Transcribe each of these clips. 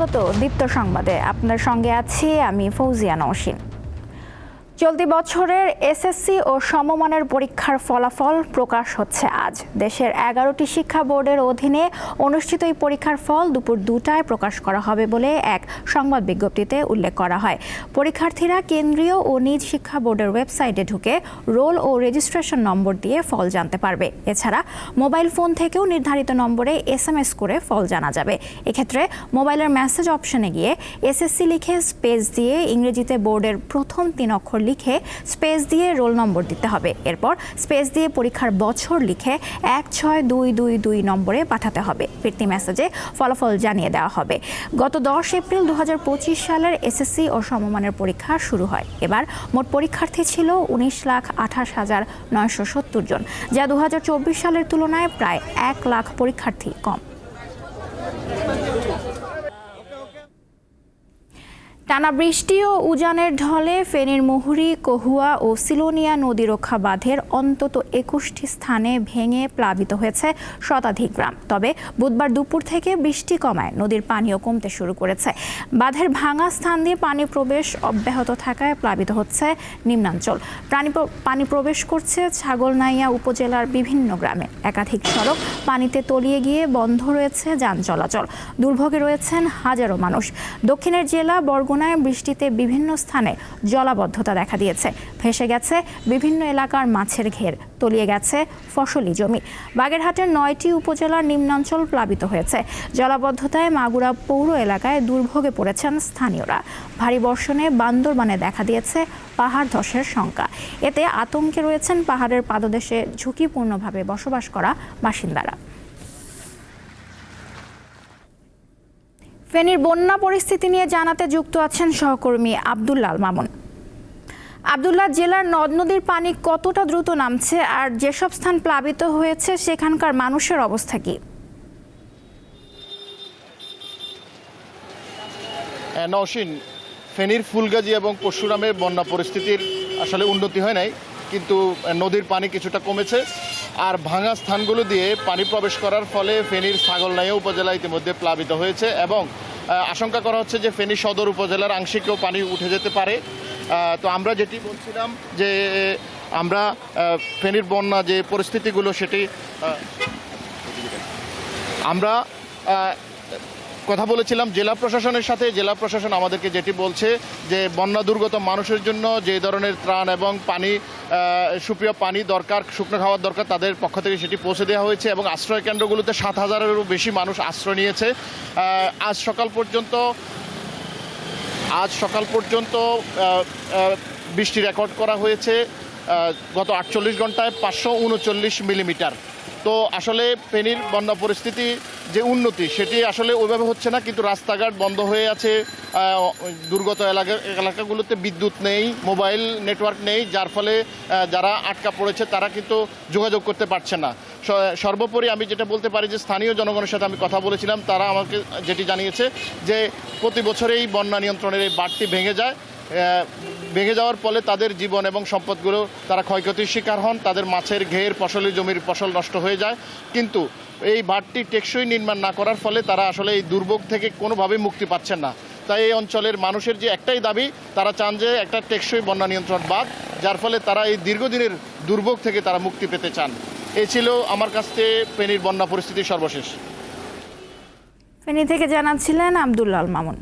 স্বাগত দীপ্ত সংবাদে। আপনার সঙ্গে আছি আমি ফৌজিয়া নওশিন। চলতি বছরের এসএসসি ও সমমানের পরীক্ষার ফলাফল প্রকাশ হচ্ছে আজ। দেশের এগারোটি শিক্ষা বোর্ডের অধীনে অনুষ্ঠিত এই পরীক্ষার ফল দুপুর দুটায় প্রকাশ করা হবে বলে এক সংবাদ বিজ্ঞপ্তিতে উল্লেখ করা হয়। পরীক্ষার্থীরা কেন্দ্রীয় ও নিজ শিক্ষা বোর্ডের ওয়েবসাইটে ঢুকে রোল ও রেজিস্ট্রেশন নম্বর দিয়ে ফল জানতে পারবে। এছাড়া মোবাইল ফোন থেকেও নির্ধারিত নম্বরে এসএমএস করে ফল জানা যাবে। এক্ষেত্রে মোবাইলের মেসেজ অপশনে গিয়ে এসএসসি লিখে স্পেস দিয়ে ইংরেজিতে বোর্ডের প্রথম তিন অক্ষর লিখে স্পেস দিয়ে রোল নম্বর দিতে হবে। এরপর স্পেস দিয়ে পরীক্ষার বছর লিখে এক ছয় দুই দুই দুই নম্বরে পাঠাতে হবে। ফিরতি মেসেজে ফলাফল জানিয়ে দেওয়া হবে। গত দশ এপ্রিল দু হাজার পঁচিশ সালের এসএসসি ও সমমানের পরীক্ষা শুরু হয়। এবার মোট পরীক্ষার্থী ছিল উনিশ লাখ আঠাশ হাজার নয়শো সত্তর জন, যা দু হাজার চব্বিশ সালের তুলনায় প্রায় এক লাখ পরীক্ষার্থী কম। টানা বৃষ্টি ও উজানের ঢলে ফেনীর মুহুরি, কহুয়া ও সিলোনিয়া নদী রক্ষা বাঁধের অন্তত একুশটি স্থানে ভেঙে প্লাবিত হয়েছে শতাধিক গ্রাম। তবে বুধবার দুপুর থেকে বৃষ্টি কমায়, নদীর পানিও কমতে শুরু করেছে। বাঁধের ভাঙা স্থান দিয়ে পানি প্রবেশ অব্যাহত থাকায় প্লাবিত হচ্ছে নিম্নাঞ্চল। প্রাণী পানি প্রবেশ করছে ছাগলনাইয়া উপজেলার বিভিন্ন গ্রামে। একাধিক সড়ক পানিতে তলিয়ে গিয়ে বন্ধ রয়েছে যান চলাচল। দুর্ভোগে রয়েছেন হাজারো মানুষ। দক্ষিণের জেলা বরগুনায় বৃষ্টিতে বিভিন্ন স্থানে জলাবদ্ধতা দেখা দিয়েছে। ভেসে গেছে বিভিন্ন এলাকার মাছের ঘের, তলিয়ে গেছে ফসলি জমি। বাগেরহাটের নয়টি উপজেলার নিম্নাঞ্চল প্লাবিত হয়েছে। জলাবদ্ধতায় মাগুরা পৌর এলাকায় দুর্ভোগে পড়েছেন স্থানীয়রা। ভারী বর্ষণে বান্দরবানে দেখা দিয়েছে পাহাড় ধসের শঙ্কা এতে আতঙ্কে রয়েছেন পাহাড়ের পাদদেশে ঝুঁকিপূর্ণভাবে বসবাস করা বাসিন্দারা। ফেনীর বন্যা পরিস্থিতি নিয়ে জানাতে যুক্ত আছেন সহকর্মী আবদুল্লাল মামুন। আবদুল্লাহ, জেলার নদ নদীর পানি কতটা দ্রুত নামছে আর যেসব স্থান প্লাবিত হয়েছে, সেখানকার মানুষের অবস্থা কি? নওশিন, ফেনীর ফুলগাজী এবং পরশুরামের বন্যা পরিস্থিতির আসলে উন্নতি হয় নাই, কিন্তু নদীর পানি কিছুটা কমেছে। আর ভাঙা স্থানগুলো দিয়ে পানি প্রবেশ করার ফলে ফেনীর ছাগলনাইয়া উপজেলা ইতিমধ্যে প্লাবিত হয়েছে এবং আশঙ্কা করা হচ্ছে যে ফেনী সদর উপজেলার আংশিকও পানি উঠে যেতে পারে। তো আমরা যেটি বলছিলাম যে, আমরা ফেনীর বন্যা যে পরিস্থিতিগুলো সেটি আমরা কথা বলেছিলাম, জেলা প্রশাসনের সাথে। জেলা প্রশাসন আমাদেরকে যেটি বলছে যে, বন্যা দুর্গত মানুষের জন্য যে ধরনের ত্রাণ এবং পানি সুপ্রিয় পানি দরকার, শুকনো খাওয়ার দরকার, তাদের পক্ষ থেকে সেটি পৌঁছে দেওয়া হয়েছে এবং আশ্রয় কেন্দ্রগুলোতে সাত হাজারেরও বেশি মানুষ আশ্রয় নিয়েছে। আজ সকাল পর্যন্ত, আজ সকাল পর্যন্ত বৃষ্টি রেকর্ড করা হয়েছে গত আটচল্লিশ ঘন্টায় পাঁচশো উনচল্লিশ মিলিমিটার। তো আসলে ফেনীর বন্যা পরিস্থিতি যে উন্নতি, সেটি আসলে ওইভাবে হচ্ছে না, কিন্তু রাস্তাঘাট বন্ধ হয়ে আছে দুর্গত এলাকা, এলাকাগুলোতে বিদ্যুৎ নেই, মোবাইল নেটওয়ার্ক নেই, যার ফলে যারা আটকা পড়েছে তারা কিন্তু যোগাযোগ করতে পারছে না। সর্বোপরি আমি যেটা বলতে পারি যে স্থানীয় জনগণের সাথে আমি কথা বলেছিলাম, তারা আমাকে যেটি জানিয়েছে যে প্রতি বছরেই বন্যা নিয়ন্ত্রণের এই বাড়তি ভেঙে যায় ভেঙে যাওয়ার ফলে তাদের জীবন এবং সম্পদগুলো তারা ক্ষয়ক্ষতির শিকার হন, তাদের মাছের ঘের, ফসলি জমির ফসল নষ্ট হয়ে যায়। কিন্তু এই বাঁধটি টেকসই নির্মাণ না করার ফলে তারা আসলে এই দুর্ভোগ থেকে কোনোভাবেই মুক্তি পাচ্ছেন না। তাই এই অঞ্চলের মানুষের যে একটাই দাবি, তারা চান যে একটা টেকসই বন্যা নিয়ন্ত্রণ বাদ, যার ফলে তারা এই দীর্ঘদিনের দুর্ভোগ থেকে তারা মুক্তি পেতে চান। এই ছিল আমার কাছ থেকে ফেনীর বন্যা পরিস্থিতি সর্বশেষ। ফেনী থেকে জানাচ্ছিলেন আবদুল্লাল মামুন।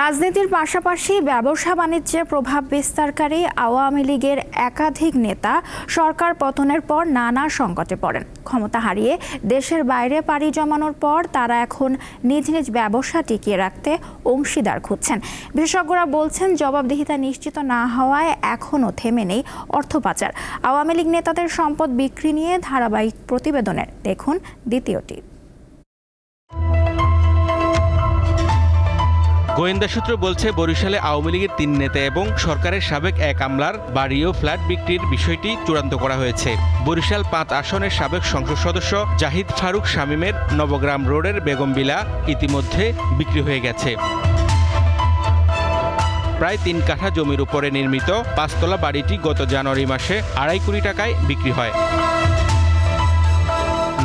রাজনীতির পাশাপাশি ব্যবসা বাণিজ্যে প্রভাব বিস্তারকারী আওয়ামী লীগের একাধিক নেতা সরকার পতনের পর নানা সংকটে পড়েন। ক্ষমতা হারিয়ে দেশের বাইরে পাড়ি জমানোর পর তারা এখন নিজ নিজ ব্যবসা টিকিয়ে রাখতে অংশীদার খুঁজছেন। বিশেষজ্ঞরা বলছেন, জবাবদিহিতা নিশ্চিত না হওয়ায় এখনও থেমে নেই অর্থ পাচার। আওয়ামী লীগ নেতাদের সম্পদ বিক্রি নিয়ে ধারাবাহিক প্রতিবেদনের। দেখুন দ্বিতীয়টি। গোয়েন্দা সূত্র বলছে, বরিশালে আওয়ামী লীগের তিন নেতা এবং সরকারের সাবেক এক আমলার বাড়ি ও ফ্ল্যাট বিক্রির বিষয়টি চূড়ান্ত করা হয়েছে। বরিশাল পাঁচ আসনের সাবেক সংসদ সদস্য জাহিদ ফারুক শামীমের নবগ্রাম রোডের বেগমবিলা ইতিমধ্যে বিক্রি হয়ে গেছে। প্রায় তিন কাঠা জমির উপরে নির্মিত পাঁচতলা বাড়িটি গত জানুয়ারি মাসে আড়াই কোটি টাকায় বিক্রি হয়।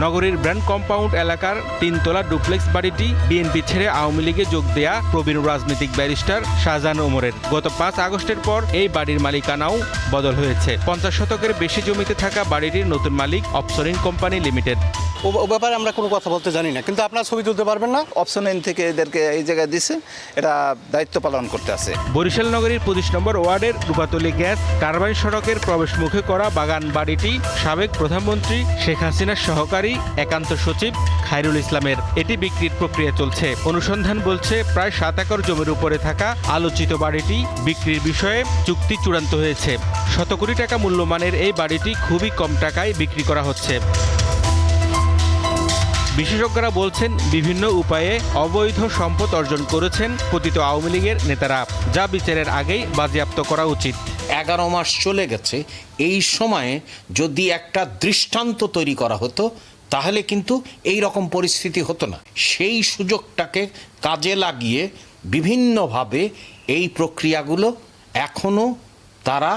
নগরীর ব্র্যান্ড কম্পাউন্ড এলাকার তিনতলা ডুপ্লেক্স বাড়িটি বিএনপি ছেড়ে আওয়ামী লীগে যোগ দেয়া প্রবীণ রাজনৈতিক ব্যারিস্টার শাহজাহান ওমরের। গত পাঁচ আগস্টের পর এই বাড়ির মালিকানাও বদল হয়েছে। পঞ্চাশ শতকের বেশি জমিতে থাকা বাড়িটির নতুন মালিক অপসরিন কোম্পানি লিমিটেড। ও ব্যাপারে আমরা কোনো কথা বলতে জানি না কিন্তু আপনারা ছবি তুলতে পারবেন না? অপশন এন থেকে এদেরকে এই জায়গায় দিছে এটা দায়িত্ব পালন করতে আছে। বরিশাল নগরীর পঁচিশ নম্বর ওয়ার্ডের রূপাতলী গ্যাস টারবাইন সড়কের প্রবেশ মুখে করা বাগান বাড়িটি সাবেক প্রধানমন্ত্রী শেখ হাসিনার সহকারী একান্ত সচিব খায়রুল ইসলামের এটি বিক্রির প্রক্রিয়া চলছে। অনুসন্ধান বলছে, প্রায় সাত একর জমির উপরে থাকা আলোচিত বাড়িটি বিক্রির বিষয়ে চুক্তি চূড়ান্ত হয়েছে। শত কোটি টাকা মূল্যমানের এই বাড়িটি খুবই কম টাকায় বিক্রি করা হচ্ছে। বিশেষজ্ঞরা বলছেন, বিভিন্ন উপায়ে অবৈধ সম্পদ অর্জন করেছেন পতিত আওয়ামী লীগের নেতারা, যা বিচারের আগেই বাজেয়াপ্ত করা উচিত। এগারো মাস চলে গেছে, এই সময়ে যদি একটা দৃষ্টান্ত তৈরি করা হতো তাহলে কিন্তু এই রকম পরিস্থিতি হতো না। সেই সুযোগটাকে কাজে লাগিয়ে বিভিন্নভাবে এই প্রক্রিয়াগুলো এখনও তারা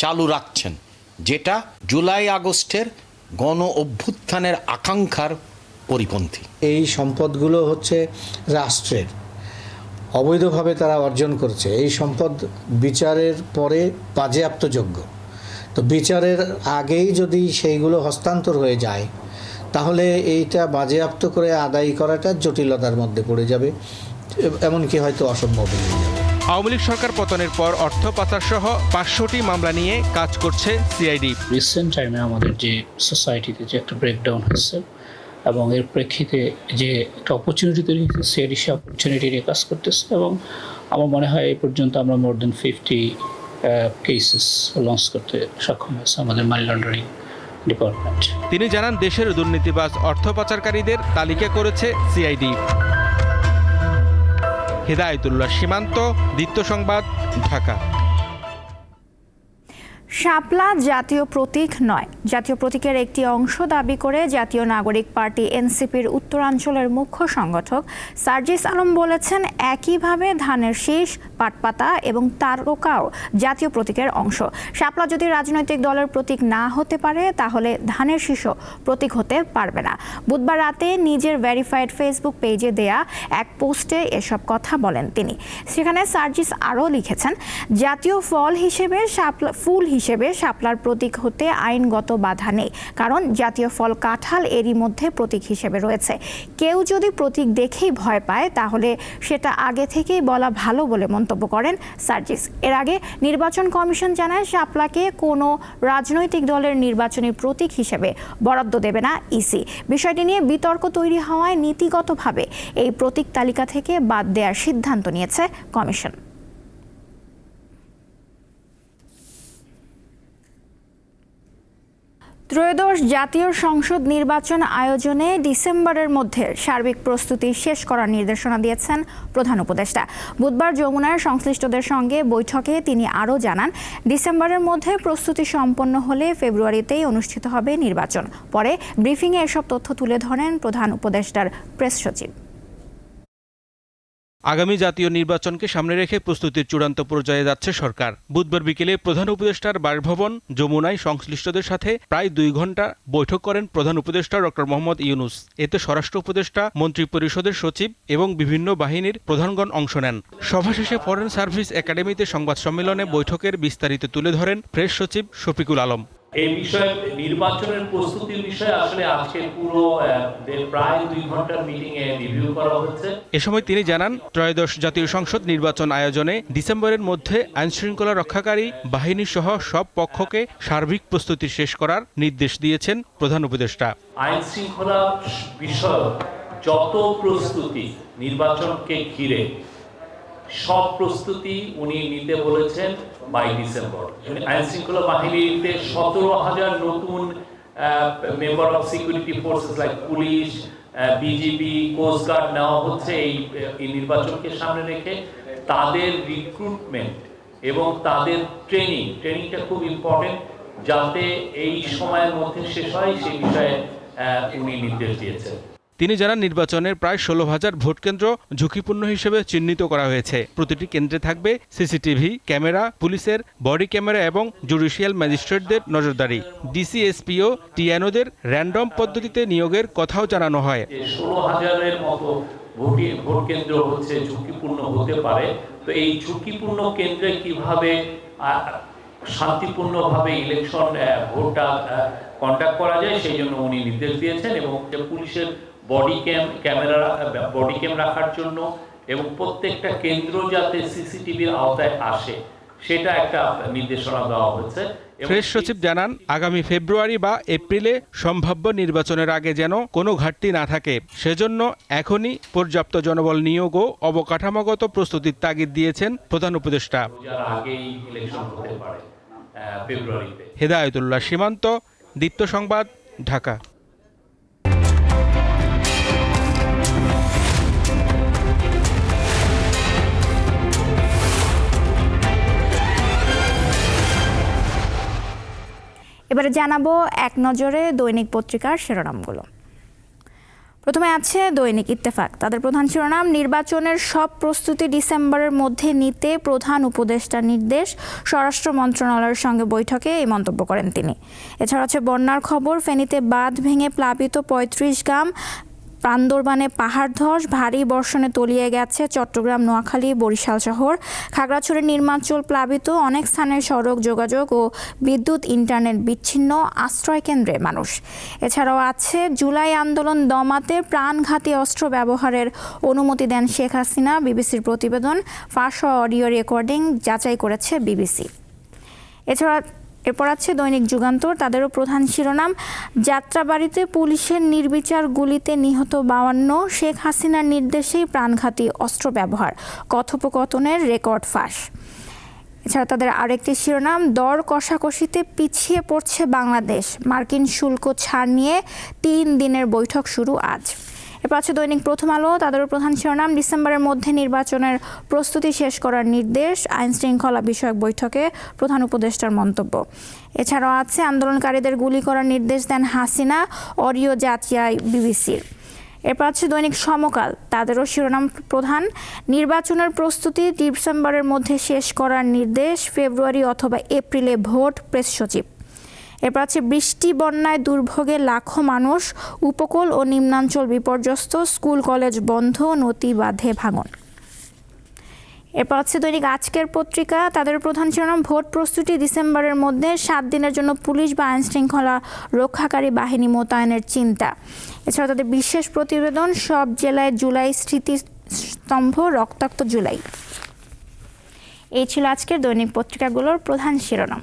চালু রাখছেন, যেটা জুলাই আগস্টের গণ অভ্যুত্থানের আকাঙ্ক্ষার পরিপন্থী। এই সম্পদগুলো হচ্ছে রাষ্ট্রের, অবৈধভাবে তারা অর্জন করেছে। এই সম্পদ বিচারের পরে বাজেয়াপ্তযোগ্য। তো বিচারের আগেই যদি সেইগুলো হস্তান্তর হয়ে যায় তাহলে এইটা বাজেয়াপ্ত করে আদায় করাটা জটিলতার মধ্যে পড়ে যাবে। এমনকি হয়তো অসম্ভব হয়ে যাবে। আওয়ামী লীগ সরকার পতনের পর অর্থ পাচার সহ পাঁচশোটি মামলা নিয়ে কাজ করছে সিআইডি। রিসেন্ট টাইমে আমাদের যে সোসাইটিতে যে একটা ব্রেকডাউন হচ্ছে এবং এর প্রেক্ষিতে যে একটা অপরচুনিটি তৈরি হয়েছে সিআইডি সে অপরচুনিটি নিয়ে কাজ করতেছে এবং আমার মনে হয় এই পর্যন্ত আমরা more than fifty cases launch করতে সক্ষম হয়েছে আমাদের মানি লন্ডারিং ডিপার্টমেন্ট তিনি জানান দেশের দুর্নীতিবাজ অর্থ পাচারকারীদের তালিকা করেছে সিআইডি। হেদায়তুল্লাহ সীমান্ত দ্বিত্ব সংবাদ ঢাকা। শাপলা জাতীয় প্রতীক নয় জাতীয় প্রতীকের একটি অংশ দাবি করে জাতীয় নাগরিক পার্টি এনসিপির উত্তরাঞ্চলের মুখ্য সংগঠক সার্জিস আলম বলেছেন, একইভাবে ধানের শীষ, পাটপাতা এবং তারকাও জাতীয় প্রতীকের অংশ। শাপলা যদি রাজনৈতিক দলের প্রতীক না হতে পারে, তাহলে ধানের শীষও প্রতীক হতে পারবে না। বুধবার রাতে নিজের ভেরিফাইড ফেসবুক পেজে দেয়া এক পোস্টে এসব কথা বলেন তিনি। সেখানে সার্জিস আরও লিখেছেন, জাতীয় ফল হিসেবে শাপলা, ফুল হিসেবে শাপলার প্রতীক হতে আইনগত বাধা নেই। কারণ জাতীয় ফল কাঁঠাল এরই মধ্যে প্রতীক হিসেবে রয়েছে। কেউ যদি প্রতীক দেখেই ভয় পায়, তাহলে সেটা আগে থেকেই বলা ভালো বলে মন্তব্য করেন সার্জিস। এর আগে নির্বাচন কমিশন জানায় শাপলাকে কোনো রাজনৈতিক দলের নির্বাচনী প্রতীক হিসেবে বরাদ্দ দেবে না ইসি। বিষয়টি নিয়ে বিতর্ক তৈরি হওয়ায় নীতিগতভাবে এই প্রতীক তালিকা থেকে বাদ দেওয়ার সিদ্ধান্ত নিয়েছে কমিশন। ত্রয়োদশ জাতীয় সংসদ নির্বাচন আয়োজনে ডিসেম্বরের মধ্যে সার্বিক প্রস্তুতি শেষ করার নির্দেশনা দিয়েছেন প্রধান উপদেষ্টা। বুধবার যমুনার সংশ্লিষ্টদের সঙ্গে বৈঠকে তিনি আরও জানান, ডিসেম্বরের মধ্যে প্রস্তুতি সম্পন্ন হলে ফেব্রুয়ারিতেই অনুষ্ঠিত হবে নির্বাচন। পরে ব্রিফিংয়ে এসব তথ্য তুলে ধরেন প্রধান উপদেষ্টার প্রেস সচিব। আগামী জাতীয় নির্বাচনকে সামনে রেখে প্রস্তুতির চূড়ান্ত পর্যায়ে যাচ্ছে সরকার। বুধবার বিকেলে প্রধান উপদেষ্টার বাসভবন যমুনায় সংশ্লিষ্টদের সাথে প্রায় দুই ঘণ্টা বৈঠক করেন প্রধান উপদেষ্টা ডক্টর মোহাম্মদ ইউনুস। এতে স্বরাষ্ট্র উপদেষ্টা, মন্ত্রী পরিষদের সচিব এবং বিভিন্ন বাহিনীর প্রধানগণ অংশ নেন। সভা শেষে ফরেন সার্ভিস একাডেমিতে সংবাদ সম্মেলনে বৈঠকের বিস্তারিত তুলে ধরেন প্রেস সচিব শফিকুল আলম। এই বিষয়ে নির্বাচনের প্রস্তুতির বিষয়ে আসলে আজকে পুরো প্রায় দুই ঘণ্টার মিটিং এ রিভিউ করা হচ্ছে। এ সময় তিনি জানান ত্রয়োদশ জাতীয় সংসদ নির্বাচন আয়োজনে ডিসেম্বরের মধ্যে আইনশৃঙ্খলা রক্ষাকারী বাহিনী সহ সব পক্ষকে সার্বিক প্রস্তুতি শেষ করার নির্দেশ দিয়েছেন প্রধান উপদেষ্টা। আইন শৃঙ্খলা বিষয়ক যত প্রস্তুতি নির্বাচনকে ঘিরে সব প্রস্তুতি উনি নিতে বলেছেন বাই ডিসেম্বর আইন শৃঙ্খলা বাহিনীতে সতেরো হাজার নতুন member of security forces like police BGB coastguard নেওয়া হচ্ছে এই নির্বাচনকে সামনে রেখে। তাদের রিক্রুটমেন্ট এবং তাদের ট্রেনিং ট্রেনিংটা খুব ইম্পর্টেন্ট যাতে এই সময়ের মধ্যে শেষ হয় সেই বিষয়ে উনি নির্দেশ দিয়েছেন। তিনি জানান নির্বাচনের প্রায় ষোলো হাজার ভোটকেন্দ্র ঝুঁকিপূর্ণ হিসেবে চিহ্নিত করা হয়েছে। প্রতিটি কেন্দ্রে থাকবে সিসিটিভি, ক্যামেরা, পুলিশের বডি ক্যামেরা এবং জুডিশিয়াল ম্যাজিস্ট্রেটদের নজরদারি। ডিসিএসপিও, টিএনওদের র্যান্ডম পদ্ধতিতে নিয়োগের কথাও জানানো হয়। ষোলো হাজারের মতো ভোটে কেন্দ্র হচ্ছে ঝুঁকিপূর্ণ হতে পারে। তো এই ঝুঁকিপূর্ণ কেন্দ্রে কীভাবে শান্তিপূর্ণভাবে ইলেকশন ভোটটা কন্ডাক্ট করা যায়, সেই জন্য উনি নির্দেশ দিয়েছেন এবং পুলিশের body cam camera body cam রাখার জন্য এবং প্রত্যেকটা কেন্দ্র যাতে সিসিটিভির আওতায় আসে সেটা একটা নির্দেশনা দেওয়া হয়েছে। ফ্রেশ সচিব জানান আগামী ফেব্রুয়ারি বা এপ্রিলে সম্ভাব্য নির্বাচনের আগে যেন কোনো ঘাটতি না থাকে। সেজন্য এখনই পর্যাপ্ত জনবল নিয়োগ ও অবকাঠামোগত প্রস্তুতির তাগিদ দিয়েছেন প্রধান উপদেষ্টা। হেদায়তুল্লাহ সীমান্ত দীপ্ত সংবাদ ঢাকা। এবারে জানাব এক নজরে দৈনিক পত্রিকার শিরোনামগুলো। প্রথমে আছে দৈনিক ইত্তেফাক। তাদের প্রধান শিরোনাম, নির্বাচনের সব প্রস্তুতি ডিসেম্বরের মধ্যে নিতে প্রধান উপদেষ্টা নির্দেশ, স্বরাষ্ট্র মন্ত্রণালয়ের সঙ্গে বৈঠকে এই মন্তব্য করেন তিনি। এছাড়া আছে বন্যার খবর, ফেনীতে বাঁধ ভেঙে প্লাবিত পঁয়ত্রিশ গ্রাম পান্দরবানে পাহাড় ধস, ভারী বর্ষণে তলিয়ে গেছে চট্টগ্রাম, নোয়াখালী, বরিশাল শহর। খাগড়াছড়ির নির্মাঞ্চল প্লাবিত, অনেক স্থানের সড়ক যোগাযোগ ও বিদ্যুৎ, ইন্টারনেট বিচ্ছিন্ন আশ্রয় কেন্দ্রে মানুষ। এছাড়াও আছে জুলাই আন্দোলন দমাতে প্রাণঘাতী অস্ত্র ব্যবহারের অনুমতি দেন শেখ হাসিনা। বিবিসির প্রতিবেদন, ফাঁস অডিও রেকর্ডিং যাচাই করেছে বিবিসি। এছাড়া এরপর আছে দৈনিক যুগান্তর, তাদেরও প্রধান শিরোনাম, যাত্রাবাড়িতে পুলিশের নির্বিচার গুলিতে নিহত বাউান্ন, শেখ হাসিনার নির্দেশেই প্রাণঘাতী অস্ত্র ব্যবহার, কথোপকথনের রেকর্ড ফাঁস। এছাড়া তাদের আরেকটি শিরোনাম, দর কষাকষিতে পিছিয়ে পড়ছে বাংলাদেশ, মার্কিন শুল্ক ছাড় নিয়ে তিন দিনের বৈঠক শুরু আজ। এরপর আছে দৈনিক প্রথম আলো, তাদের প্রধান শিরোনাম, ডিসেম্বরের মধ্যে নির্বাচনের প্রস্তুতি শেষ করার নির্দেশ আইন শৃঙ্খলা বিষয়ক বৈঠকে প্রধান উপদেষ্টার মন্তব্য। এছাড়াও আছে, আন্দোলনকারীদের গুলি করার নির্দেশ দেন হাসিনা, অডিও যাচিয়ায় বিবিসির। এরপর আছে দৈনিক সমকাল, তাদেরও শিরোনাম প্রধান, নির্বাচনের প্রস্তুতি ডিসেম্বরের মধ্যে শেষ করার নির্দেশ, ফেব্রুয়ারি অথবা এপ্রিলে ভোট, প্রেস সচিব। এরপর আছে বৃষ্টি, বন্যায় দুর্ভোগে লাখো মানুষ উপকূল ও নিম্নাঞ্চল বিপর্যস্ত, স্কুল, কলেজ বন্ধ, নদী বাঁধে ভাঙন। এরপর হচ্ছে দৈনিক আজকের পত্রিকা, তাদের প্রধান শিরোনাম, ভোট প্রস্তুতি ডিসেম্বরের মধ্যে, সাত দিনের জন্য পুলিশ বা আইন শৃঙ্খলা রক্ষাকারী বাহিনী মোতায়েনের চিন্তা। এছাড়া তাদের বিশেষ প্রতিবেদন, সব জেলায় জুলাই স্মৃতিস্তম্ভ রক্তাক্ত জুলাই। এই ছিল আজকের দৈনিক পত্রিকাগুলোর প্রধান শিরোনাম।